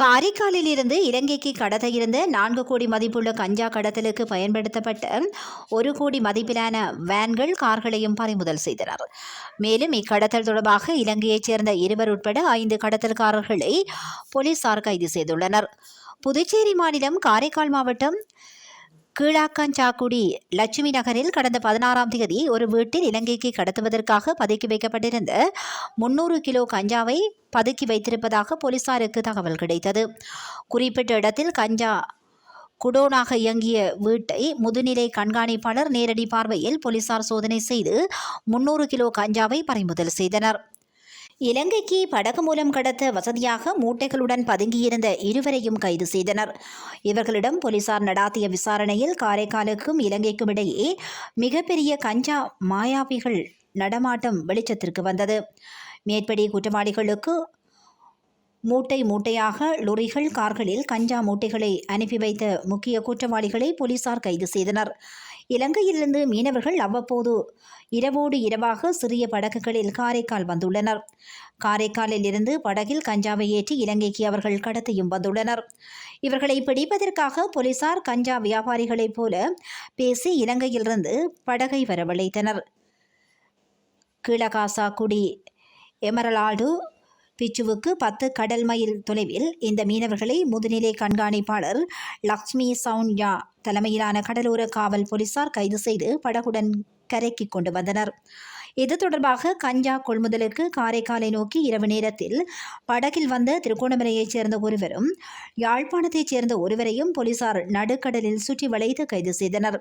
காரைக்காலில் இருந்து இலங்கைக்கு கடத்த இருந்த நான்கு கோடி மதிப்புள்ள கஞ்சா கடத்தலுக்கு பயன்படுத்தப்பட்ட ஒரு கோடி மதிப்பிலான வேன்கள் கார்களையும் பறிமுதல் செய்தனர். மேலும் இக்கடத்தல் தொடர்பாக இலங்கையைச் சேர்ந்த இருவர் உட்பட ஐந்து கடத்தல்காரர்களை போலீசார் கைது செய்துள்ளனர். புதுச்சேரி மாநிலம் காரைக்கால் மாவட்டம் கீழாக்காஞ்சாக்குடி லட்சுமி நகரில் கடந்த பதினாறாம் தேதி ஒரு வீட்டில் இலங்கைக்கு கடத்துவதற்காக பதுக்கி வைக்கப்பட்டிருந்த முன்னூறு கிலோ கஞ்சாவை பதுக்கி வைத்திருப்பதாக போலீசாருக்கு தகவல் கிடைத்தது. குறிப்பிட்ட இடத்தில் கஞ்சா குடோனாக இயங்கிய வீட்டை முதுநிலை கண்காணிப்பாளர் நேரடி பார்வையில் போலீசார் சோதனை செய்து முன்னூறு கிலோ கஞ்சாவை பறிமுதல் செய்தனர். இலங்கைக்கு படகு மூலம் கடத்த வசதியாக மூட்டைகளுடன் பதுங்கியிருந்த இருவரையும் கைது செய்தனர். இவர்களிடம் போலீசார் நடாத்திய விசாரணையில் காரைக்காலுக்கும் இலங்கைக்கும் இடையே மிகப்பெரிய கஞ்சா மாயாவிகள் நடமாட்டம் வெளிச்சத்திற்கு வந்தது. மேற்படி குற்றவாளிகளுக்கு மூட்டை மூட்டையாக லொரிகள் கார்களில் கஞ்சா மூட்டைகளை அனுப்பி வைத்த முக்கிய குற்றவாளிகளை போலீசார் கைது செய்தனர். இலங்கையிலிருந்து மீனவர்கள் அவ்வப்போது இரவோடு இரவாக சிறிய படகுகளில் காரைக்கால் வந்துள்ளனர். காரைக்காலில் இருந்து படகில் கஞ்சாவை ஏற்றி இலங்கைக்கு அவர்கள் கடத்தியும் வந்துள்ளனர். இவர்களை பிடிப்பதற்காக போலீசார் கஞ்சா வியாபாரிகளைப் போல பேசி இலங்கையிலிருந்து படகை வரவழைத்தனர். கீழகாசாக்குடி எமரலாடு பிச்சுவுக்கு பத்து கடல் மைல் தொலைவில் இந்த மீனவர்களை முதுநிலை கண்காணிப்பாளர் லக்ஷ்மி சவுன்யா தலைமையிலான கடலோர காவல் போலீசார் கைது செய்து படகுடன் கரைக்கு கொண்டு வந்தனர். இது தொடர்பாக கஞ்சா கொள்முதலுக்கு காரைக்காலை நோக்கி இரவு நேரத்தில் படகில் வந்த திருகோணமலையைச் சேர்ந்த ஒருவரும் யாழ்ப்பாணத்தைச் சேர்ந்த ஒருவரையும் போலீசார் நடுக்கடலில் சுற்றி வளைத்து கைது செய்தனர்.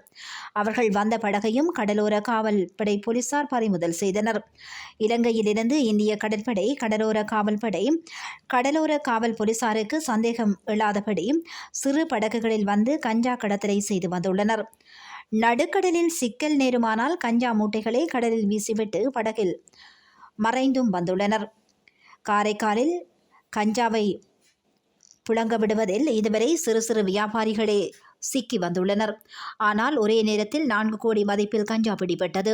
அவர்கள் வந்த படகையும் கடலோர காவல்படை போலீசார் பறிமுதல் செய்தனர். இலங்கையிலிருந்து இந்திய கடற்படை கடலோர காவல்படை கடலோர காவல் போலீசாருக்கு சந்தேகம் இல்லாதபடி சிறு படகுகளில் வந்து கஞ்சா கடத்தலை செய்து வந்துள்ளனர். நடுக்கடலில் சிக்கல் நேருமானால் கஞ்சா மூட்டைகளை கடலில் வீசிவிட்டு படகில் மறைந்தும் வந்துள்ளனர். காரைக்காலில் கஞ்சாவை புழங்க விடுவதில் இதுவரை சிறு சிறு வியாபாரிகளே சிக்கி வந்துள்ளனர். ஆனால் ஒரே நேரத்தில் நான்கு கோடி மதிப்பில் கஞ்சா பிடிபட்டது.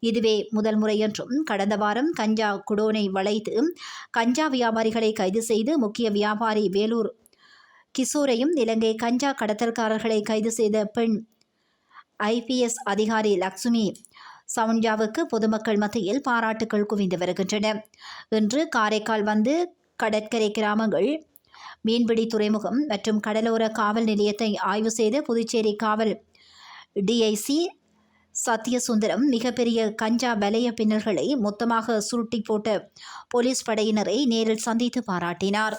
இதுவே முதல் முறை என்றும் கடந்த வாரம் கஞ்சா குடோனை வளைத்து கஞ்சா வியாபாரிகளை கைது செய்து முக்கிய வியாபாரி வேலூர் கிஷோரையும் இலங்கை கஞ்சா கடத்தல்காரர்களை கைது செய்த பெண் ஐபிஎஸ் அதிகாரி லக்ஷ்மி சவுன்யாவுக்கு பொதுமக்கள் மத்தியில் பாராட்டுகள் குவிந்து வருகின்றன. இன்று காரைக்கால் வந்து கடற்கரை கிராமங்கள் மீன்பிடி துறைமுகம் மற்றும் கடலோர காவல் நிலையத்தை ஆய்வு செய்த புதுச்சேரி காவல் டிஐசி சத்யசுந்தரம் மிகப்பெரிய கஞ்சா வலைய பின்னல்களை மொத்தமாக சுருட்டி போட்ட போலீஸ் படையினரை நேரில் சந்தித்து பாராட்டினார்.